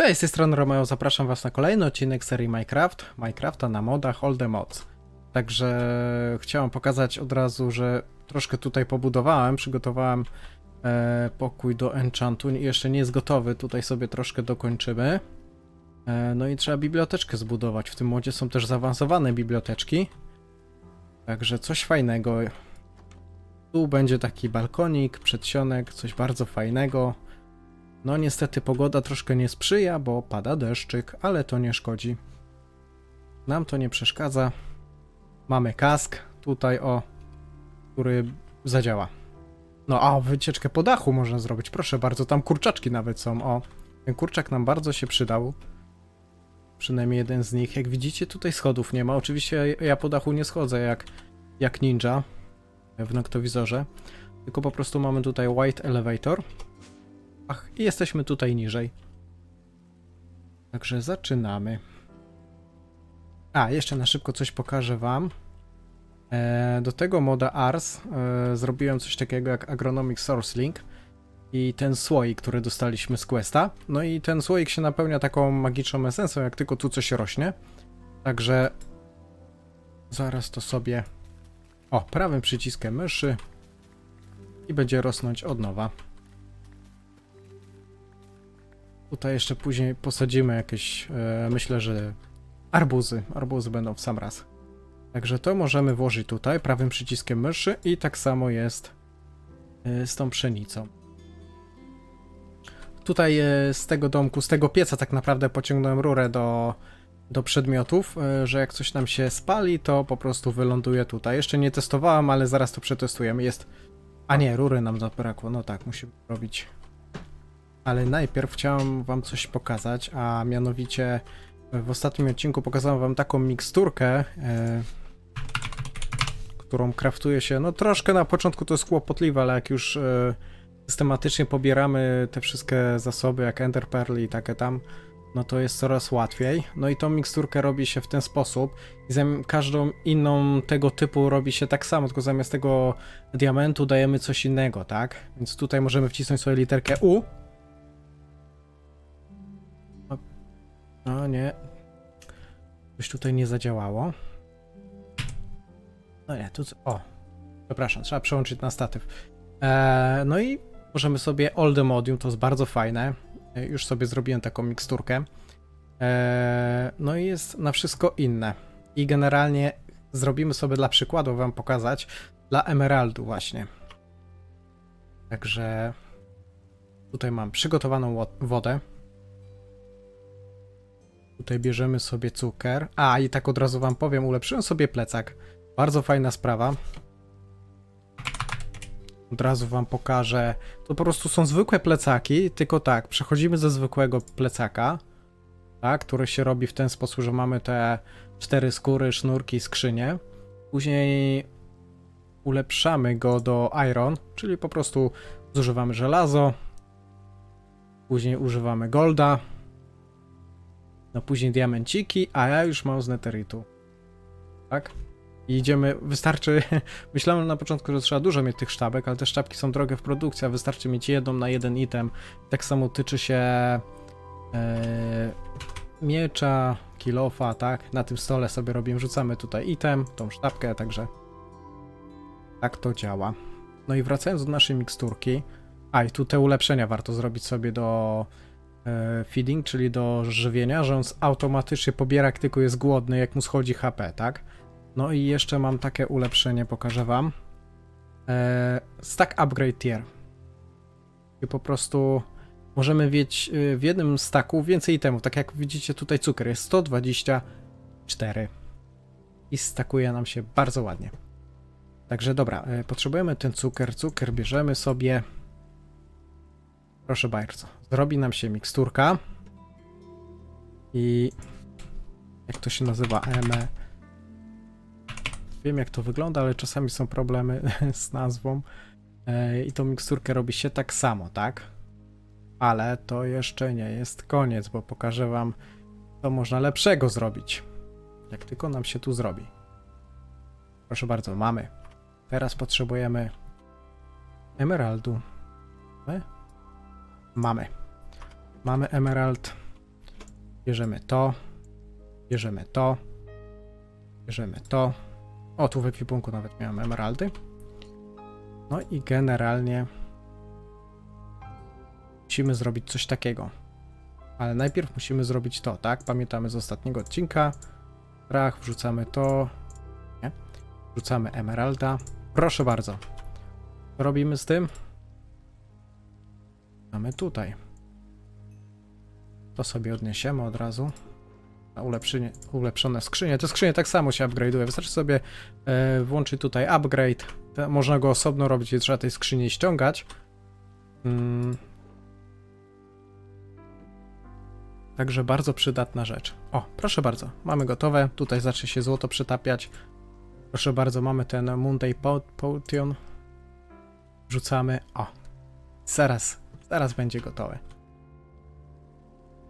Cześć, z tej strony Romeo, zapraszam was na kolejny odcinek serii Minecraft, Minecrafta na modach All the Mods. Także chciałem pokazać od razu, że troszkę tutaj pobudowałem, przygotowałem e, pokój do enchantu, jeszcze nie jest gotowy, tutaj sobie troszkę dokończymy. E, no i trzeba biblioteczkę zbudować, w tym modzie są też zaawansowane biblioteczki. Także coś fajnego. Tu będzie taki balkonik, przedsionek, coś bardzo fajnego. No niestety pogoda troszkę nie sprzyja, bo pada deszczyk, ale to nie szkodzi. Nam to nie przeszkadza. Mamy kask tutaj o, który zadziała. No a wycieczkę po dachu można zrobić, proszę bardzo, tam kurczaczki nawet są, o. Ten kurczak nam bardzo się przydał. Przynajmniej jeden z nich. Jak widzicie tutaj schodów nie ma. Oczywiście ja po dachu nie schodzę jak, jak ninja w noktowizorze. Tylko po prostu mamy tutaj white elevator. Ach, i jesteśmy tutaj niżej. Także zaczynamy. A, jeszcze na szybko coś pokażę wam. E, do tego moda Ars e, zrobiłem coś takiego jak Agronomic Source Link i ten słoik, który dostaliśmy z Questa. No i ten słoik się napełnia taką magiczną esencją, jak tylko tu coś rośnie. Także zaraz to sobie... O, prawym przyciskiem myszy i będzie rosnąć od nowa. Tutaj jeszcze później posadzimy jakieś, e, myślę, że arbuzy. Arbuzy będą w sam raz. Także to możemy włożyć tutaj prawym przyciskiem myszy i tak samo jest e, z tą pszenicą. Tutaj e, z tego domku, z tego pieca tak naprawdę pociągnąłem rurę do, do przedmiotów, e, że jak coś nam się spali, to po prostu wyląduje tutaj. Jeszcze nie testowałem, ale zaraz to przetestujemy. Jest... A nie, rury nam zabrakło. No tak, musimy robić ale najpierw chciałem wam coś pokazać, a mianowicie w ostatnim odcinku pokazałem wam taką miksturkę, e, którą kraftuje się, no troszkę na początku to jest kłopotliwe, ale jak już e, systematycznie pobieramy te wszystkie zasoby, jak Ender Pearl i takie tam, no to jest coraz łatwiej. No i tą miksturkę robi się w ten sposób i każdą inną tego typu robi się tak samo, tylko zamiast tego diamentu dajemy coś innego, tak? Więc tutaj możemy wcisnąć sobie literkę U No nie. Coś tutaj nie zadziałało. No nie, tu. O! Przepraszam, trzeba przełączyć na statyw. Eee, no i możemy sobie All the Modium, to jest bardzo fajne. E, Już sobie zrobiłem taką miksturkę. Eee, no i jest na wszystko inne. I generalnie zrobimy sobie dla przykładu, wam pokazać, dla emeraldu właśnie. Także tutaj mam przygotowaną wo- wodę. Tutaj bierzemy sobie cukier. A, i tak od razu wam powiem, ulepszyłem sobie plecak. Bardzo fajna sprawa. Od razu wam pokażę. To po prostu są zwykłe plecaki, tylko tak, przechodzimy ze zwykłego plecaka, tak, który się robi w ten sposób, że mamy te cztery skóry, sznurki skrzynie. Później ulepszamy go do iron, czyli po prostu zużywamy żelazo. Później używamy golda, no później diamenciki, a ja już mam z neteritu. Tak? I idziemy, wystarczy, myślałem na początku, że trzeba dużo mieć tych sztabek, ale te sztabki są drogie w produkcji, a wystarczy mieć jedną na jeden item. Tak samo tyczy się e, miecza, kilofa, tak? Na tym stole sobie robimy, rzucamy tutaj item, tą sztabkę, także tak to działa. No i wracając do naszej miksturki, a i tu te ulepszenia warto zrobić sobie do feeding, czyli do żywienia, że on automatycznie pobiera, jak tylko jest głodny, jak mu schodzi HP, tak? No i jeszcze mam takie ulepszenie, pokażę wam. E, stack Upgrade Tier. I po prostu możemy mieć y, w jednym stacku więcej itemów. Tak jak widzicie tutaj cukier jest 124. I stakuje nam się bardzo ładnie. Także dobra, e, potrzebujemy ten cukier. Cukier bierzemy sobie. Proszę bardzo. Zrobi nam się miksturka. I jak to się nazywa? EME. Wiem jak to wygląda, ale czasami są problemy z nazwą. E, I tą miksturkę robi się tak samo, tak? Ale to jeszcze nie jest koniec, bo pokażę wam, co można lepszego zrobić. Jak tylko nam się tu zrobi. Proszę bardzo, mamy. Teraz potrzebujemy emeraldu. My? Mamy. Mamy emerald. Bierzemy to. Bierzemy to. Bierzemy to. O, tu w ekwipunku nawet miałem emeraldy. No i generalnie musimy zrobić coś takiego. Ale najpierw musimy zrobić to, tak? Pamiętamy z ostatniego odcinka. Prach, wrzucamy to. Nie? Wrzucamy emeralda. Proszę bardzo. Co robimy z tym? Mamy tutaj. To sobie odniesiemy od razu. Na ulepszone skrzynie. Te skrzynie tak samo się upgrade'uje. Wystarczy sobie e, włączyć tutaj upgrade. Można go osobno robić, trzeba tej skrzyni ściągać. Mm. Także bardzo przydatna rzecz. O, proszę bardzo, mamy gotowe. Tutaj zacznie się złoto przytapiać. Proszę bardzo, mamy ten Monday Po- Potion. Wrzucamy. O, zaraz, zaraz będzie gotowe.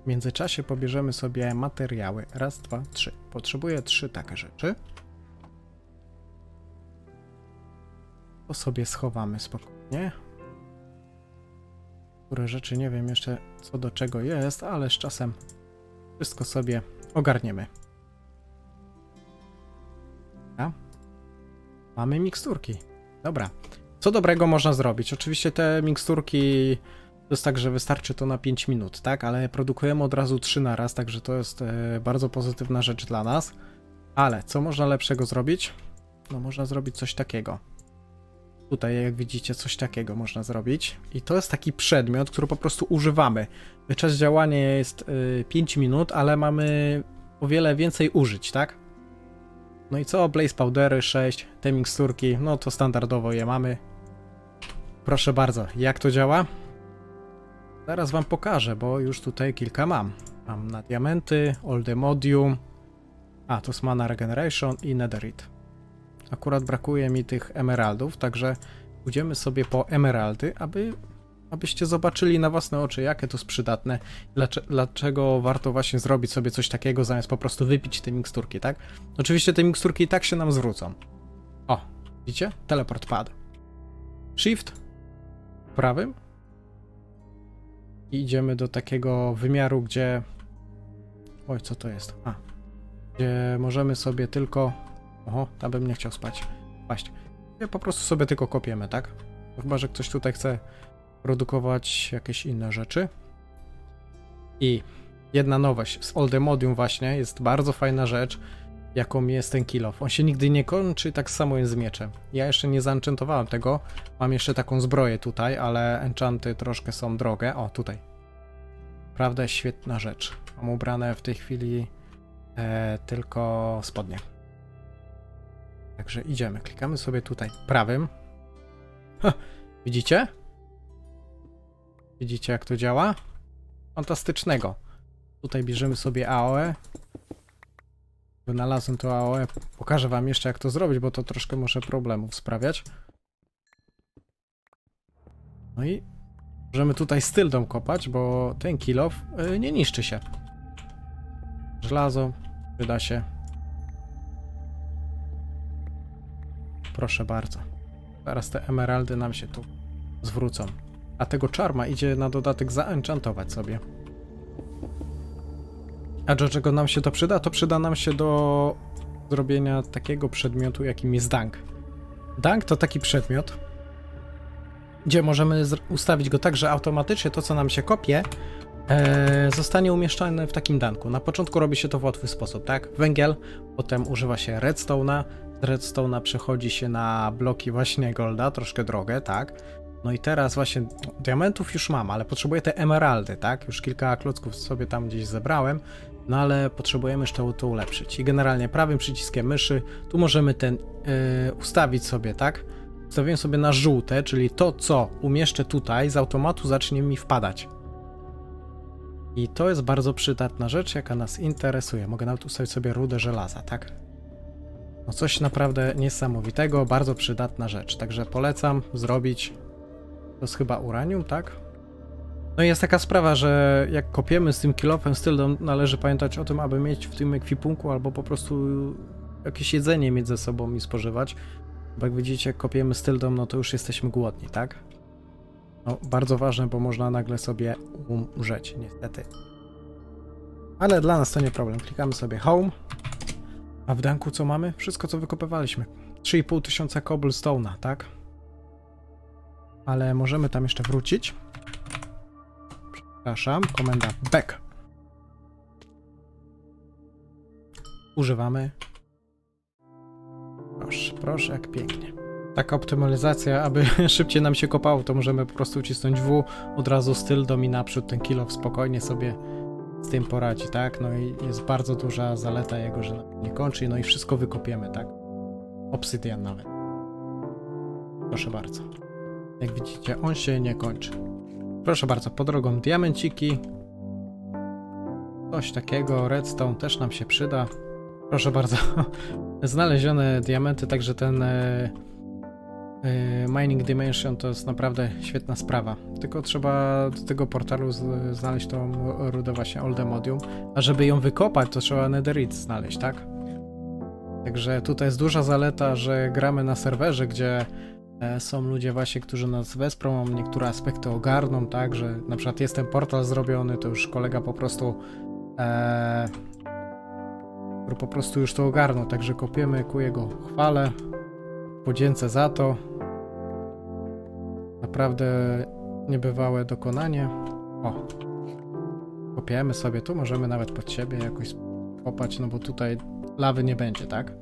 W międzyczasie pobierzemy sobie materiały. Raz, dwa, trzy. Potrzebuję trzy takie rzeczy. To sobie schowamy spokojnie. Które rzeczy nie wiem jeszcze co do czego jest, ale z czasem wszystko sobie ogarniemy. A? Mamy miksturki. Dobra. Co dobrego można zrobić? Oczywiście te miksturki to jest tak, że wystarczy to na 5 minut, tak? Ale produkujemy od razu 3 na raz, także to jest e, bardzo pozytywna rzecz dla nas. Ale co można lepszego zrobić? No można zrobić coś takiego. Tutaj, jak widzicie, coś takiego można zrobić. I to jest taki przedmiot, który po prostu używamy. Czas działania jest y, 5 minut, ale mamy o wiele więcej użyć, tak? No i co? Blaze Powdery 6, te miksturki, no to standardowo je mamy. Proszę bardzo, jak to działa? Zaraz wam pokażę, bo już tutaj kilka mam. Mam na diamenty, Oldemodium, a to jest Mana Regeneration i Netherite. Akurat brakuje mi tych emeraldów, także pójdziemy sobie po emeraldy, aby, abyście zobaczyli na własne oczy, jakie to jest przydatne, dlaczego, warto właśnie zrobić sobie coś takiego, zamiast po prostu wypić te miksturki, tak? Oczywiście te miksturki i tak się nam zwrócą. O, widzicie? Teleport pad. Shift prawym i idziemy do takiego wymiaru, gdzie... Oj, co to jest? A. Gdzie możemy sobie tylko... Oho, tam bym nie chciał spać. Paść. Gdzie po prostu sobie tylko kopiemy, tak? Chyba, że ktoś tutaj chce produkować jakieś inne rzeczy. I jedna nowość z Oldemodium właśnie jest bardzo fajna rzecz, jaką jest ten kill off. On się nigdy nie kończy, tak samo jest z mieczem. Ja jeszcze nie zaenchantowałem tego. Mam jeszcze taką zbroję tutaj, ale enchanty troszkę są drogie. O, tutaj. Prawda, świetna rzecz. Mam ubrane w tej chwili e, tylko spodnie. Także idziemy. Klikamy sobie tutaj prawym. Ha, widzicie? Widzicie jak to działa? Fantastycznego. Tutaj bierzemy sobie AOE. Wynalazłem to AOE. Pokażę wam jeszcze jak to zrobić, bo to troszkę może problemów sprawiać. No i możemy tutaj z tyldą kopać, bo ten kill off y, nie niszczy się. Żelazo przyda się. Proszę bardzo. Teraz te emeraldy nam się tu zwrócą. A tego czarma idzie na dodatek zaenchantować sobie. A do czego nam się to przyda? To przyda nam się do zrobienia takiego przedmiotu, jakim jest dunk. Dunk to taki przedmiot, gdzie możemy ustawić go tak, że automatycznie to, co nam się kopie, e, zostanie umieszczone w takim danku. Na początku robi się to w łatwy sposób, tak? Węgiel, potem używa się redstone'a, z redstone'a przechodzi się na bloki właśnie golda, troszkę drogę, tak? No i teraz właśnie diamentów już mam, ale potrzebuję te emeraldy, tak? Już kilka klocków sobie tam gdzieś zebrałem, no ale potrzebujemy jeszcze to, ulepszyć. I generalnie prawym przyciskiem myszy tu możemy ten yy, ustawić sobie, tak? Ustawiłem sobie na żółte, czyli to, co umieszczę tutaj, z automatu zacznie mi wpadać. I to jest bardzo przydatna rzecz, jaka nas interesuje. Mogę nawet ustawić sobie rudę żelaza, tak? No coś naprawdę niesamowitego, bardzo przydatna rzecz. Także polecam zrobić. To jest chyba uranium, tak? No i jest taka sprawa, że jak kopiemy z tym kilofem stylem, należy pamiętać o tym, aby mieć w tym ekwipunku albo po prostu jakieś jedzenie mieć ze sobą i spożywać. Bo jak widzicie, jak kopiemy styldom, no to już jesteśmy głodni, tak? No, bardzo ważne, bo można nagle sobie umrzeć, niestety. Ale dla nas to nie problem. Klikamy sobie Home. A w danku co mamy? Wszystko co wykopywaliśmy. 3,5 tysiąca cobblestone'a, tak? Ale możemy tam jeszcze wrócić. Przepraszam, komenda back. Używamy. Proszę, proszę, jak pięknie. Taka optymalizacja, aby szybciej nam się kopało, to możemy po prostu wcisnąć W, od razu styl do mi naprzód, ten kilo spokojnie sobie z tym poradzi, tak? No i jest bardzo duża zaleta jego, że nie kończy, no i wszystko wykopiemy, tak? Obsydian nawet. Proszę bardzo. Jak widzicie, on się nie kończy. Proszę bardzo, po drogą diamenciki. Coś takiego, redstone też nam się przyda. Proszę bardzo, znalezione diamenty, także ten e, e, Mining Dimension to jest naprawdę świetna sprawa. Tylko trzeba do tego portalu znaleźć tą rudę właśnie Oldemodium, a żeby ją wykopać, to trzeba Netherite znaleźć, tak? Także tutaj jest duża zaleta, że gramy na serwerze, gdzie są ludzie właśnie, którzy nas wesprą, niektóre aspekty ogarną, tak, że na przykład jest ten portal zrobiony, to już kolega po prostu e, po prostu już to ogarnął, także kopiemy ku jego chwale, podzięce za to. Naprawdę niebywałe dokonanie. O, kopiemy sobie tu, możemy nawet pod siebie jakoś kopać, no bo tutaj lawy nie będzie, tak?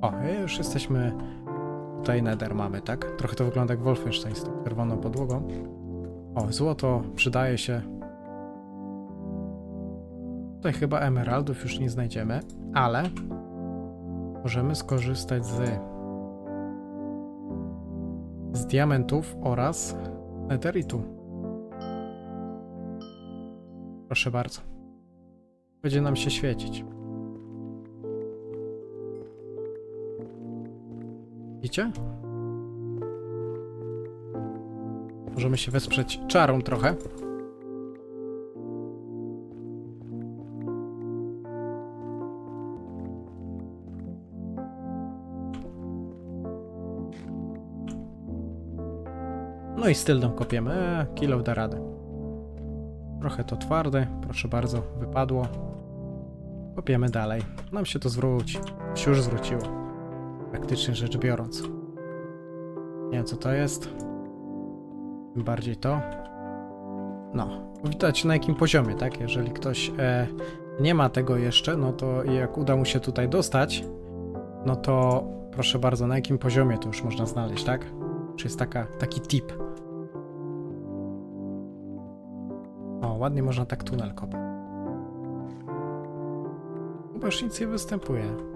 O, już jesteśmy tutaj nether mamy, tak? Trochę to wygląda jak Wolfenstein z tą czerwoną podłogą. O, złoto przydaje się. Tutaj chyba emeraldów już nie znajdziemy, ale możemy skorzystać z z diamentów oraz netheritu. Proszę bardzo. Będzie nam się świecić. Widzicie? Możemy się wesprzeć czarą trochę. No i stylną kopiemy. Eee, kilo da radę. Trochę to twarde, proszę bardzo, wypadło. Kopiemy dalej. Nam się to zwróci. Się już zwróciło. Praktycznie rzecz biorąc. Nie wiem co to jest. Tym bardziej to. No, widać na jakim poziomie, tak? Jeżeli ktoś e, nie ma tego jeszcze, no to jak uda mu się tutaj dostać, no to proszę bardzo, na jakim poziomie to już można znaleźć, tak? Czy jest taka, taki tip? O, ładnie można tak tunel kopać. Chyba już nic nie występuje.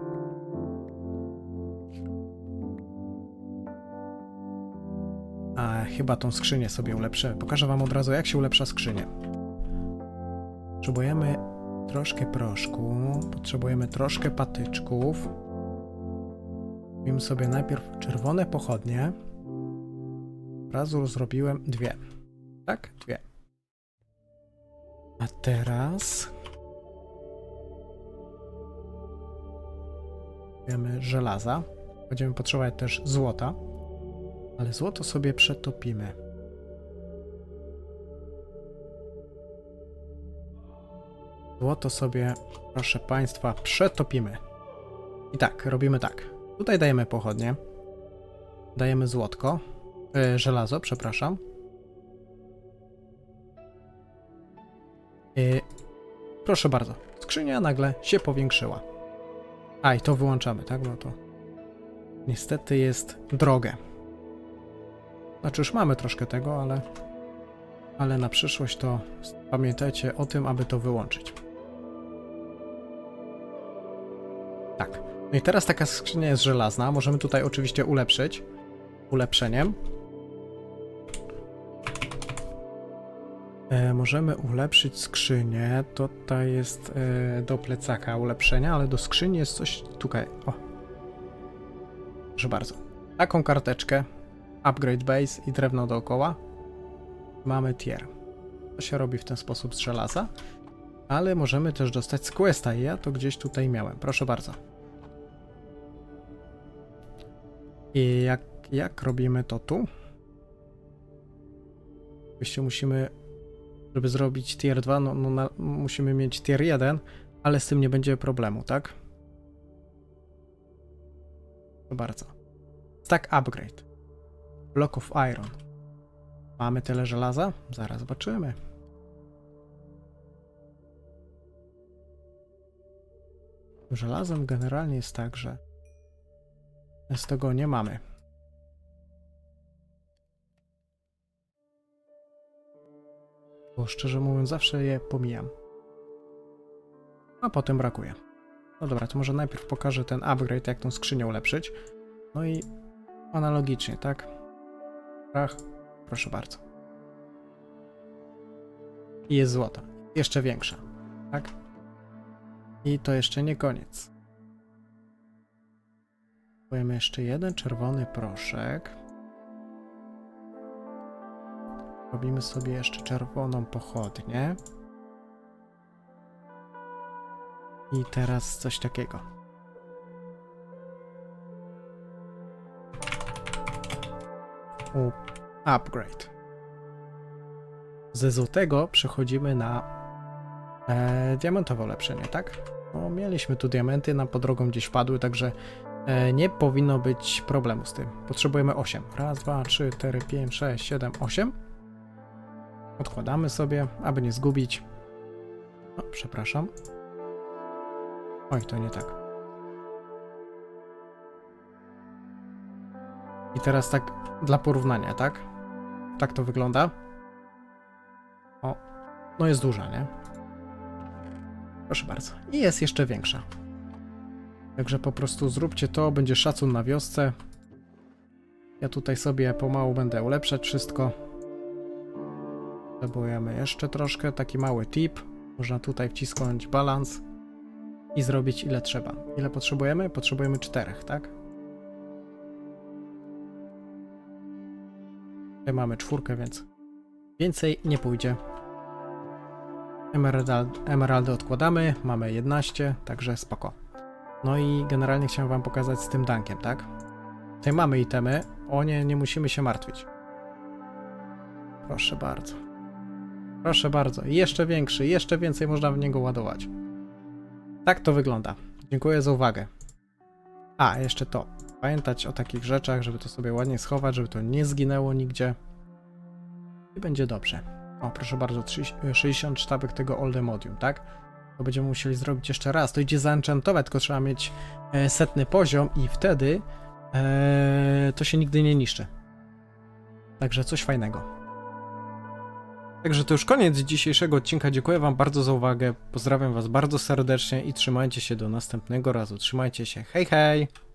Chyba tą skrzynię sobie ulepszę. Pokażę wam od razu, jak się ulepsza skrzynię. Potrzebujemy troszkę proszku, potrzebujemy troszkę patyczków. Robimy sobie najpierw czerwone pochodnie. Od razu zrobiłem dwie. Tak? Dwie. A teraz... Wiemy żelaza. Będziemy potrzebować też złota. Ale złoto sobie przetopimy. Złoto sobie, proszę Państwa, przetopimy. I tak, robimy tak. Tutaj dajemy pochodnie. Dajemy złotko. E, żelazo, przepraszam. I proszę bardzo, skrzynia nagle się powiększyła. A i to wyłączamy, tak? Bo to niestety jest drogie. Znaczy już mamy troszkę tego, ale ale na przyszłość to pamiętajcie o tym, aby to wyłączyć. Tak. No i teraz taka skrzynia jest żelazna. Możemy tutaj oczywiście ulepszyć ulepszeniem. E, możemy ulepszyć skrzynię. Tutaj jest e, do plecaka ulepszenia, ale do skrzyni jest coś tutaj. O. Proszę bardzo. Taką karteczkę. Upgrade base i drewno dookoła. Mamy tier. To się robi w ten sposób z żelaza. Ale możemy też dostać z questa ja to gdzieś tutaj miałem. Proszę bardzo. I jak, jak robimy to tu? Oczywiście musimy Żeby zrobić tier 2, no, no na, musimy mieć tier 1, ale z tym nie będzie problemu, tak? To bardzo. Stack upgrade. Block of iron. Mamy tyle żelaza? Zaraz zobaczymy. Żelazem generalnie jest tak, że z tego nie mamy. Bo szczerze mówiąc, zawsze je pomijam. A potem brakuje. No dobra, to może najpierw pokażę ten upgrade, jak tą skrzynię ulepszyć. No i analogicznie, tak? Proszę bardzo. I jest złota. Jeszcze większa, tak? I to jeszcze nie koniec. Kupujemy jeszcze jeden czerwony proszek. Robimy sobie jeszcze czerwoną pochodnię. I teraz coś takiego. Upgrade. Ze złotego przechodzimy na e, diamentowe ulepszenie, tak? No, mieliśmy tu diamenty, nam po drogą gdzieś wpadły, także e, nie powinno być problemu z tym. Potrzebujemy 8. Raz, dwa, trzy, cztery, pięć, sześć, siedem, osiem. Odkładamy sobie, aby nie zgubić. O, przepraszam. Oj, to nie tak. I teraz tak dla porównania, tak? Tak to wygląda. O, no jest duża, nie? Proszę bardzo. I jest jeszcze większa. Także po prostu zróbcie to, będzie szacun na wiosce. Ja tutaj sobie pomału będę ulepszać wszystko. Potrzebujemy jeszcze troszkę, taki mały tip. Można tutaj wcisnąć balans i zrobić ile trzeba. Ile potrzebujemy? Potrzebujemy czterech, tak? Tutaj mamy czwórkę, więc więcej nie pójdzie. Emerald, emeraldy odkładamy, mamy 11, także spoko. No i generalnie chciałem wam pokazać z tym dankiem, tak? Tutaj mamy itemy, o nie, nie musimy się martwić. Proszę bardzo. Proszę bardzo, jeszcze większy, jeszcze więcej można w niego ładować. Tak to wygląda. Dziękuję za uwagę. A, jeszcze to. Pamiętać o takich rzeczach, żeby to sobie ładnie schować, żeby to nie zginęło nigdzie. I będzie dobrze. O, proszę bardzo, 30 60 sztabek tego Oldemodium, tak? To będziemy musieli zrobić jeszcze raz. To idzie zaenchantować, tylko trzeba mieć e, setny poziom i wtedy e, to się nigdy nie niszczy. Także coś fajnego. Także to już koniec dzisiejszego odcinka. Dziękuję Wam bardzo za uwagę. Pozdrawiam Was bardzo serdecznie i trzymajcie się do następnego razu. Trzymajcie się. Hej, hej!